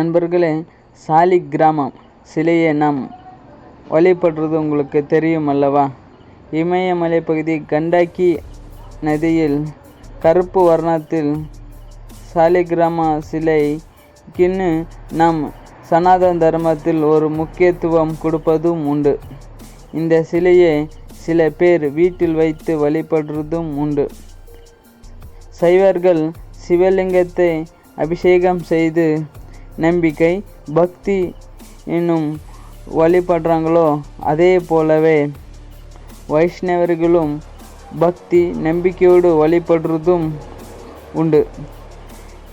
நண்பர்களே சாலிக்கிராமம் சிலையை நாம் வழிபடுறது உங்களுக்கு தெரியும் அல்லவா? இமயமலை பகுதி கண்டாக்கி நதியில் கருப்பு வர்ணத்தில் சாலிகிராம சிலைக்குன்னு நம் சனாதன தர்மத்தில் ஒரு முக்கியத்துவம் கொடுப்பதும் உண்டு. இந்த சிலையை சில பேர் வீட்டில் வைத்து வழிபடுறதும் உண்டு. சைவர்கள் சிவலிங்கத்தை அபிஷேகம் செய்து நம்பிக்கை பக்தி என்னும் வழிபடுறாங்களோ அதே போலவே வைஷ்ணவர்களும் பக்தி நம்பிக்கையோடு வழிபடுறதும் உண்டு.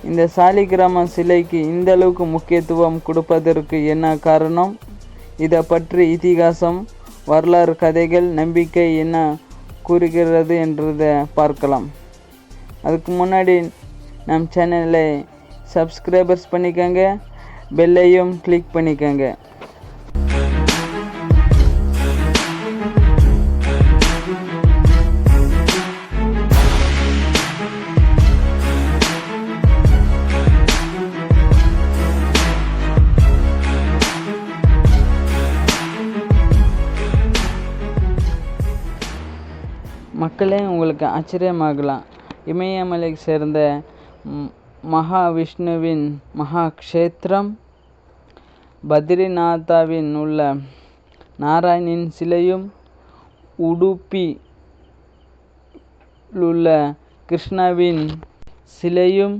இந்த சாலிகிராம சிலைக்கு இந்த அளவுக்கு முக்கியத்துவம் கொடுப்பதற்கு என்ன காரணம்? இதை பற்றி இதிகாசம் வரலாறு கதைகள் நம்பிக்கை என்ன கூறுகிறது என்றதை பார்க்கலாம். அதுக்கு முன்னாடி நம் சேனலை சப்ஸ்கிரைபர்ஸ் பண்ணிக்கோங்க. பெல்லையும் கிளிக் பண்ணிக்கோங்க. மக்களே உங்களுக்கு ஆச்சரியமாகலாம். இமயமலை சேர்ந்த மகாவிஷ்ணுவின் மகா க்ஷேத்திரம் பத்ரிநாத்தாவின் உள்ள நாராயணின் சிலையும் உடுப்பி உள்ள கிருஷ்ணாவின் சிலையும்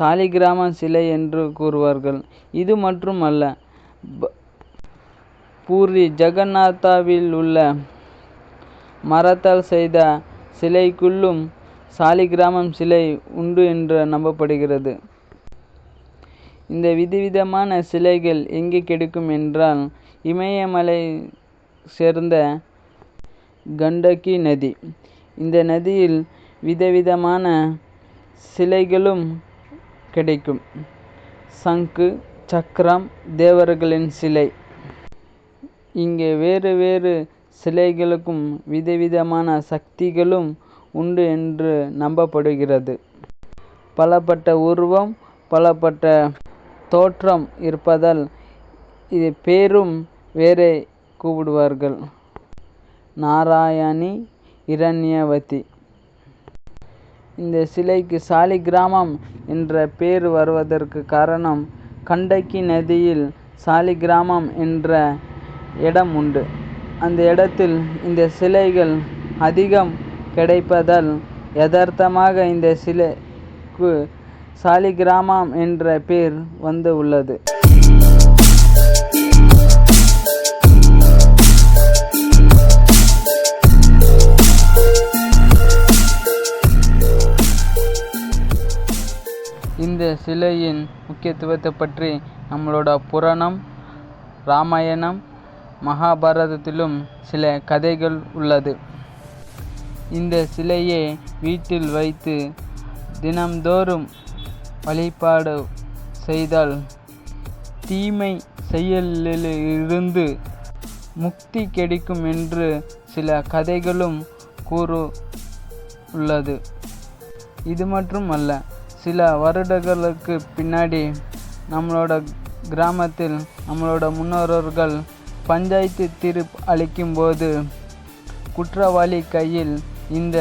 சாலிகிராம சிலை என்று கூறுவார்கள். இது மற்றும் அல்ல ப- பூரி ஜெகநாத்தாவில் உள்ள மரத்தால் செய்த சிலைக்குள்ளும் சாலிகிராமம் சிலை உண்டு என்று நம்பப்படுகிறது. இந்த விதவிதமான சிலைகள் எங்கே கிடைக்கும் என்றால் இமயமலை சேர்ந்த கண்டகி நதி. இந்த நதியில் விதவிதமான சிலைகளும் கிடைக்கும். சங்கு சக்கரம் தேவர்களின் சிலை. இங்கே வேறு வேறு சிலைகளுக்கும் விதவிதமான சக்திகளும் உண்டு என்று நம்பப்படுகிறது. பலப்பட்ட உருவம் பலப்பட்ட தோற்றம் இருப்பதால் இது பேரும் வேறே கூப்பிடுவார்கள். நாராயணி இரண்யவதி. இந்த சிலைக்கு சாலிகிராமம் என்ற பேர் வருவதற்கு காரணம் கண்டகி நதியில் சாலிகிராமம் என்ற இடம் உண்டு. அந்த இடத்தில் இந்த சிலைகள் அதிகம் கிடைப்பதால் யதார்த்தமாக இந்த சிலைக்கு சாலிகிராமம் என்ற பேர் வந்து உள்ளது. இந்த சிலையின் முக்கியத்துவத்தை பற்றி நம்மளோட புராணம் ராமாயணம் மகாபாரதத்திலும் சில கதைகள் உள்ளது. இந்த சிலையை வீட்டில் வைத்து தினம்தோறும் வழிபாடு செய்தால் தீமை செயலிலிருந்து முக்தி கிடைக்கும் என்று சில கதைகளும் கூறு உள்ளது இது மட்டும் அல்ல சில வருடங்களுக்கு பின்னாடி நம்மளோட கிராமத்தில் நம்மளோட முன்னோர்கள் பஞ்சாயத்து தீர்ப்பு அளிக்கும்போது குற்றவாளி கையில் இந்த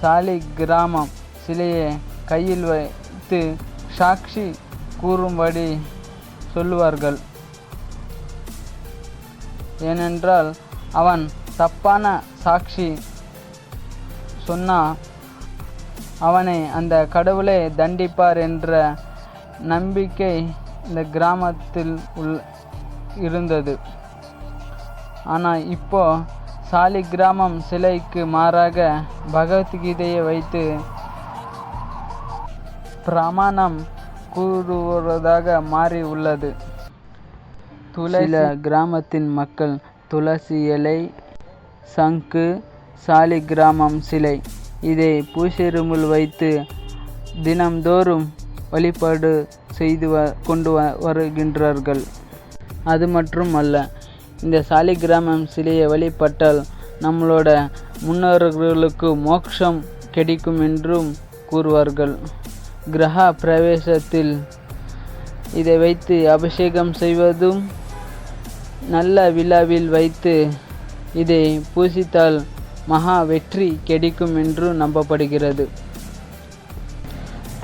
சாலி கிராமம் சிலையை கையில் வைத்து சாட்சி கூறும்படி சொல்லுவார்கள். ஏனென்றால் அவன் தப்பான சாட்சி சொன்னா அவனை அந்த கடவுளை தண்டிப்பார் என்ற நம்பிக்கை இந்த கிராமத்தில் உள் இருந்தது. ஆனால் இப்போ சாலிகிராமம் சிலைக்கு மாறாக பகவத்கீதையை வைத்து பிரமாணம் கூறுவதாக மாறி உள்ளது. துளசில கிராமத்தின் மக்கள் துளசி இலை சங்கு சாலிகிராமம் சிலை இதை பூசெரும்பில் வைத்து தினம்தோறும் வழிபாடு செய்து வ கொண்டு வருகின்றார்கள். அது மட்டும் அல்ல இந்த சாலிகிராமம் சிலையை வழிபட்டால் நம்மளோட முன்னோர்களுக்கு மோட்சம் கிடைக்கும் என்றும் கூறுவார்கள். கிரக பிரவேசத்தில் இதை வைத்து அபிஷேகம் செய்வதும் நல்ல விழாவில் வைத்து இதை பூசித்தால் மகா வெற்றி கிடைக்கும் என்று நம்பப்படுகிறது.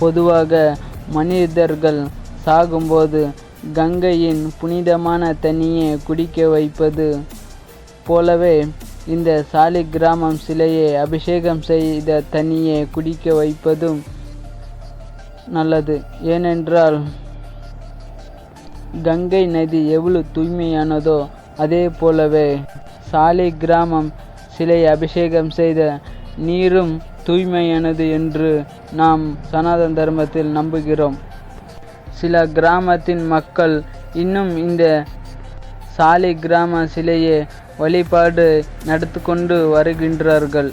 பொதுவாக மனிதர்கள் சாகும்போது கங்கையின் புனிதமான தண்ணியை குடிக்க வைப்பது போலவே இந்த சாலிக்கிராமம் சிலையை அபிஷேகம் செய்த தண்ணியை குடிக்க வைப்பதும் நல்லது. ஏனென்றால் கங்கை நதி எவ்வளவு தூய்மையானதோ அதே போலவே சாலிக்கிராமம் சிலை அபிஷேகம் செய்த நீரும் தூய்மையானது என்று நாம் சனாதன தர்மத்தில் நம்புகிறோம். சில கிராமத்தின் மக்கள் இன்னும் இந்த சாலிக்கிராம சிலையை வழிபாடு நடத்து கொண்டு வருகின்றார்கள்.